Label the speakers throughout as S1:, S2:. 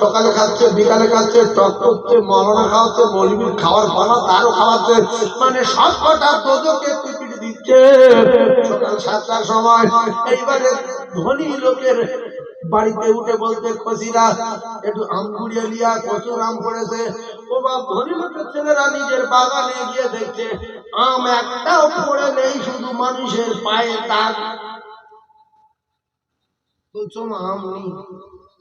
S1: সকালে খাচ্ছে, বিকালে খাচ্ছে, টক করছে, মরনা খাওয়াচ্ছে মলিবির খাওয়ার বানা তারও খাওয়াচ্ছে মানে সব কটা তোজকে পিপিট দিচ্ছে। সকাল সাতটার সময় এইবারে ধনী লোকের বাড়িতে উঠে বলতে খসিরা, একটু আম কুড়িয়ে লিয়া প্রচুর আম পড়েছে। ও বাপ, ধনী লোকের ছেলেরা নিজের বাগানে গিয়ে দেখছে, আম একটাও পড়ে নেই, শুধু মানুষের পায়ে দাগ। বলছো আম নেই।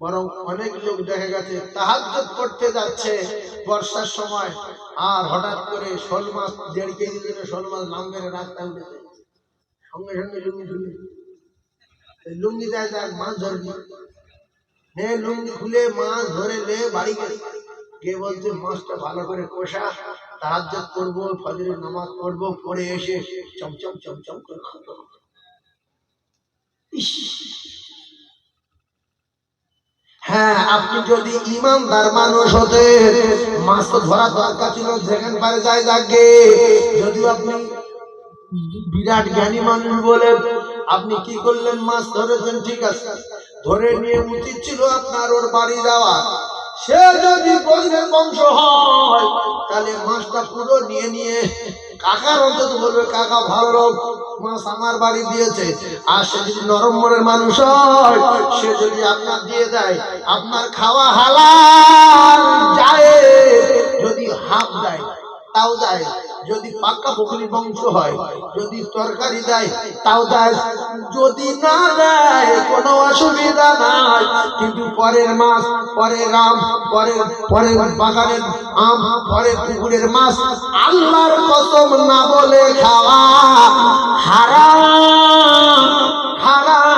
S1: বরং অনেক লোক দেখা গেছে, তাহাজ্জুদ করতে যাচ্ছে বর্ষার সময়। আর হঠাৎ করে শোল মাছ, দেড় কেজি করে শোল মাছ নাম মেরে রাস্তায় উঠেছে। সঙ্গে সঙ্গে লুঙ্গি খুলে লুঙ্গি দেয় দেখ মাছ ধরবি। নে লুঙ্গি খুলে মাছ ধরে নে বাড়ি গেছে কে বলছে, মাছটা ভালো করে কষা, তাহাজ্জুদ করব, ফজরের নামাজ পড়ব। পড়ে এসে চমচম চমচম করে ইস! হ্যাঁ আপনি যদি ইমানদার মানুষ হতে, মাছ তো ধরা দরকার ছিল, যেখান পারে যায় যাকে। যদিও আপনি বিরাট জ্ঞানী মানুষ বলে, আপনি কি করলেন, মাছ ধরেছেন? ঠিক আছে। ধরে নিয়ে উচিত ছিল আপনার ওর বাড়ি যাওয়া। সে যদি বজ্রের বংশ হয়, তাহলে মাছটা পুরো নিয়ে নিয়ে, কাকার অন্তত বলবে, কাকা, ভালো লোক। মাছ আমার বাড়ি দিয়েছে। আর সে যদি নরম মানুষ হয়, সে যদি আপনার দিয়ে দেয়, আপনার খাওয়া হালাল, যায়। যদি হাফ দেয়, তাও দেয় যদি পাক্কা বকরি বংশ হয়, যদি তরকারি দেয়, তাও দেয়। যদি না দেয়, কোনো অসুবিধা নাই। কিন্তু পরের মাছ পরের আম, পরের পরের বাগানের আম, পরের পুকুরের মাছ, আল্লাহর কসম না বলে খাওয়া হারাম হারাম।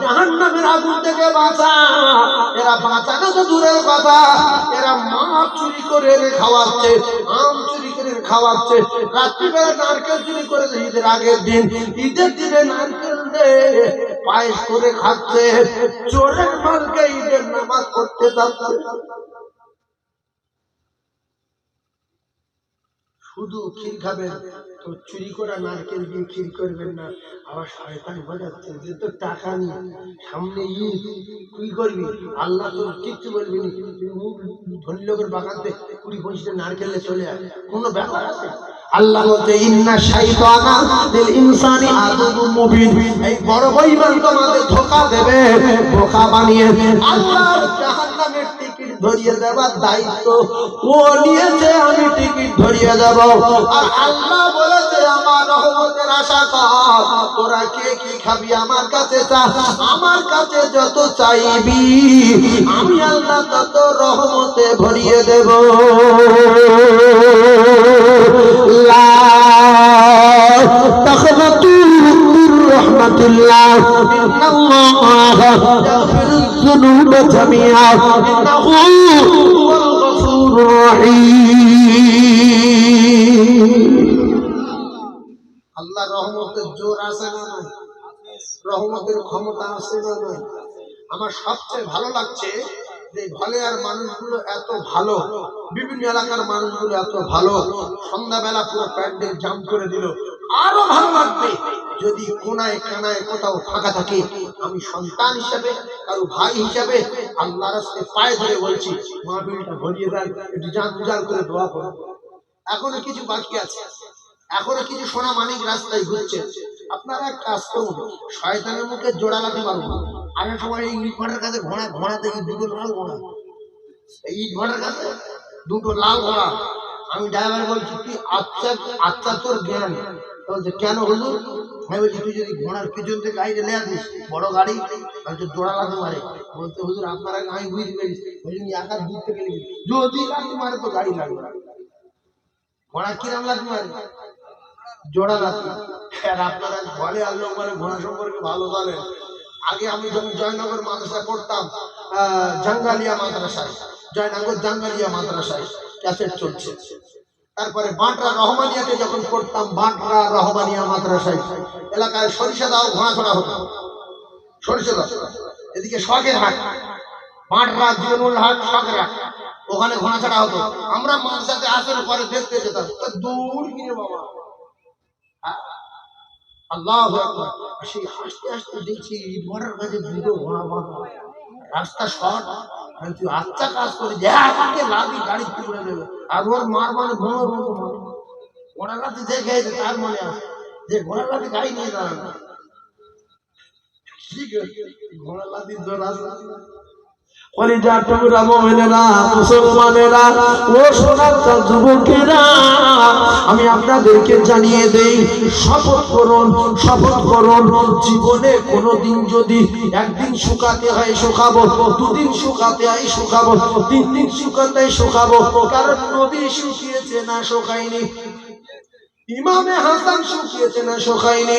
S1: জাহান্নামের বাঁচা। এরা তো দূরের কথা। এরা মাছ চুরি করে খাওয়াচ্ছে, আম চুরি করে খাওয়াচ্ছে। রাত্রিবেলা নারকেল চুরি করে ঈদের আগের দিন। ঈদের দিনে নারকেল দে পায়েস করে খাচ্ছে, চোরের মালকে ঈদের নামাজ করতে যাচ্ছে। শুধু ক্ষীর খাবেন, তো চুরি করা নারকেল দিয়ে ক্ষীর করবেন না। আবার শয়তান বোঝাচ্ছে যে, তোর টাকা নেই, সামনে ঈদ, কি করবি? আল্লাহ তোর কিচ্ছু বলবি তুই মুখ ধনী লোকের বাগান থেকে কুড়ি পঁচিশটা নারকেলে চলে আয়। কোনো ব্যাপার আছে? আল্লাহ বলতে ইন্না ইনসানি আদুবুম মুবিন। এই বড় তোমাদের ধোঁকা দেবে বোকা বানিয়ে আল্লাহর জাহান্নামের টিকিট ধরিয়ে দেওয়ার দায়িত্ব ও নিয়েছে আমি টিকিট ধরিয়ে দেব আর আল্লাহ বলেছে আমার রহমতের আশা কর তোরা কে কি খাবি আমার কাছে চা আমার কাছে যত চাইবি আমি আল্লাহ তত রহমতে ভরিয়ে দেব লা تخنطوا من رحمة الله إن الله يغفر الذنوب جميعا إنه هو الغفور الرحيم জোর আছে না নাই? রহমতের ক্ষমতা আছে না নাই? আমার সবচেয়ে ভালো লাগছে যদি কোনায় কানায় কোথাও ফাঁকা থাকে, আমি সন্তান হিসাবে, কারও ভাই হিসাবে আল্লাহ রাস্তে পায়ে ধরে বলছি, মা বিলটা ভরিয়ে দেন, একটু জান উজাল করে দোয়া করো। এখনও কিছু বাকি আছে। এখনও কিছু সোনা মানিক রাস্তায় ঘুরছে। আপনারা এক কাজ করুন, শয়তানের মুখে জোড়া লাঠি মারুন। আসার সময় এই ইট ভাটার কাছে ঘোড়া ঘোড়া দেখি দুটো লাল ঘোড়া। এই ইট ভাটার কাছে দুটো লাল ঘোড়া। আমি ড্রাইভার বলছি, কি আচ্ছা আচ্ছা তোর জ্ঞান? বলছে, কেন হুজুর আমি বলছি, তুই যদি ঘোড়ার পিছন থেকে গাড়ি নিয়ে আসিস, বড় গাড়ি, তাহলে তো জোড়া লাগতে পারে বলতে হুজুর, আপনার আমি বুঝতে পেরেছি। জন্য একা দূর থেকে লিখি যদি লাগতে পারে তো গাড়ি লাগবে। ঘোড়া কিরাম লাগতে পারে জোড়া লাগবে মানে তারপরে বাঁটরা রহমানিয়াতে যখন পড়তাম, বাঁটরা রহমানিয়া মাদ্রাসায়, এলাকায় সরিষা দাও ঘোড়া ছড়া হতো। সরিষা দাও। এদিকে শখের হাট, বাঁটরা জীবনুল হাট, শখের হাট, ওখানে ঘোড়া ছাড়া হতো। আমরা মাদ্রাসাতে আসার পরে দেখতে যেতাম। দৌড় কিনে বাবা। আল্লাহ সেই হাসতে হাসতে দেখছি ইট ভাটার কাছে দুটো ঘোড়া বাঁধা। রাস্তা শর্ট, আমি তুই আচ্ছা কাজ করে দেখে লাভি গাড়ি টুকরে দেবে। আর ওর মার মানে ঘোড়ো ঘোড়ো মারে ঘোড়া লাঠি দেখে এসে তার মনে আছে যে ঘোড়া লাঠি গাড়ি নিয়ে দাঁড়ানো ঠিক আছে ঘোড়া লাঠি জোর আছে
S2: আমি আপনাদেরকে জানিয়ে দেই, শপথ করুন শপথ করুন। জীবনে কোনোদিন যদি একদিন শুকাতে হয়, শুকাবো, দুদিন শুকাতে হয়, শুকাবো, তিন দিন শুকাতে শুকাবো। কারণ নদী শুকিয়েছে না, শুকায়নি। ইমামে হাসান শুকিয়েছে না শুকায়নি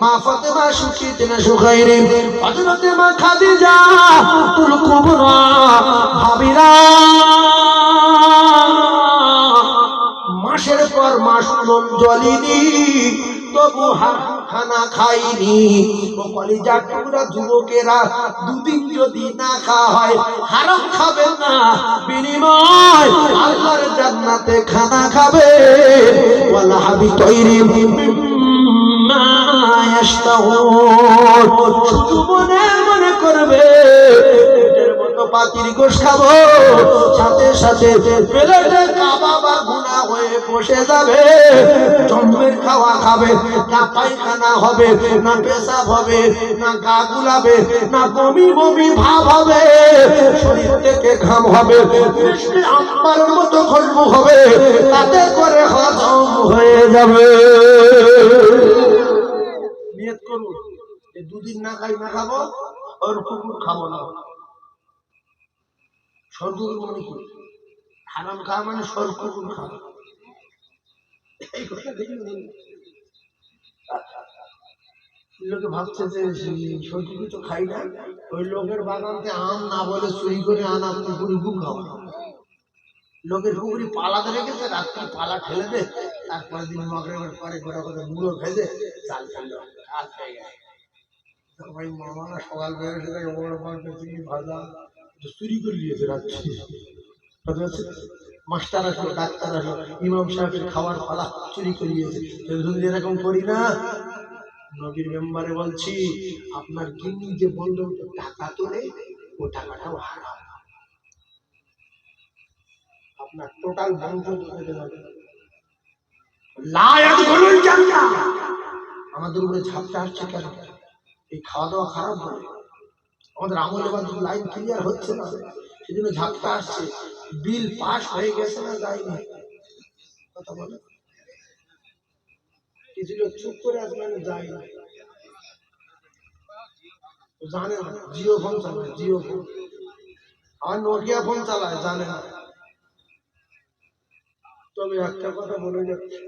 S2: মা ফাতেমা শুকিয়েছে না শুকায়নি হযরতে মা খাদিজা তুল কুবরা, ভাবিরা, মাসের পর মাস নুন জলিনি তবু খানা খাইনি, ও কলিজার টুকরা যুবকেরা দুদিন যদি না খাওয়া হয় হারাম খাবে না, বিনিময় আল্লাহর জান্নাতে খানা খাবে। তৈরি মিম্মা ইয়াশতাহুন শুধু মনে মনে করবে পাখির গোশ সাথে সাথে গুণা হয়ে বসে যাবে। জন্মের খাওয়া খাবে, না পায়খানা হবে, না পেশাব হবে, না গা গুলাবে, না বমি বমি ভাব হবে। শরীর থেকে ঘাম হবে মতো হবে, তাতে করে হজম হয়ে যাবে।
S1: দুদিন না খাই না খাব ওর কুকুর খাব না। সরকুকুর মানে কি হারাম খাওয়া মানে সর কুকুর খাওয়া। এই কথা দেখলে লোকে ভাবছে যে সরকুকুর তো খাই না। ওই লোকের বাগানতে আম না বলে চুরি করে আনা কুকুরি গু খাওয়া। লোকের পুকুরি পালাতে রেখেছে, রাত্রি পালা ঠেলে দে তারপরে দিন মগরের পরে গোটা করে মুড়ো ভেজে চাল ফেলল চাল পেয়ে গেছে ভাই মামারা সকাল বড় চিনি ভাজা। চুরি করে দিয়েছে রাত্রি মাস্টার আসলো ডাক্তার আসলো ইমাম সাহেবের খাবার পালা চুরি করে দিয়েছে যদি এরকম করি না। নবীর মেম্বারে বলছি, আপনার গিন্নি যে বলল টাকা তোলে ও টাকাটাও হারাম। আপনার টোটাল বন্ধ লায়াত আমাদের উপরে ঝাপটা আসছে কেন? এই খাওয়া দাওয়া খারাপ হবে আমাদের আমল এবার লাইন ক্লিয়ার হচ্ছে না। সেজন্য ঝাপটা আসছে। বিল পাস হয়ে গেছে না যায়নি? কথা বলে। কিছু লোক চুপ করে আসবে না? যায় না জানে না। জিও ফোন চালায়, জিও ফোন। আর নোকিয়া ফোন চালায়, জানে না। তবে একটা কথা বলে যাচ্ছে।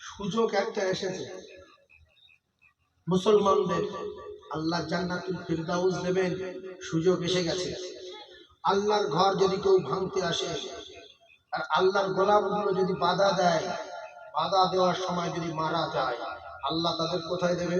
S1: সুযোগ একটা এসেছে। মুসলমানদের আল্লাহ জান্নাতুল ফিরদাউস দেবেন, সুযোগ এসে গেছে। আল্লাহর ঘর যদি কেউ ভাঙতে আসে, আর আল্লাহর গোলামগুলো যদি বাধা দেয়, বাধা দেওয়ার সময় যদি মারা যায়, আল্লাহ তাদের কোথায় দেবে?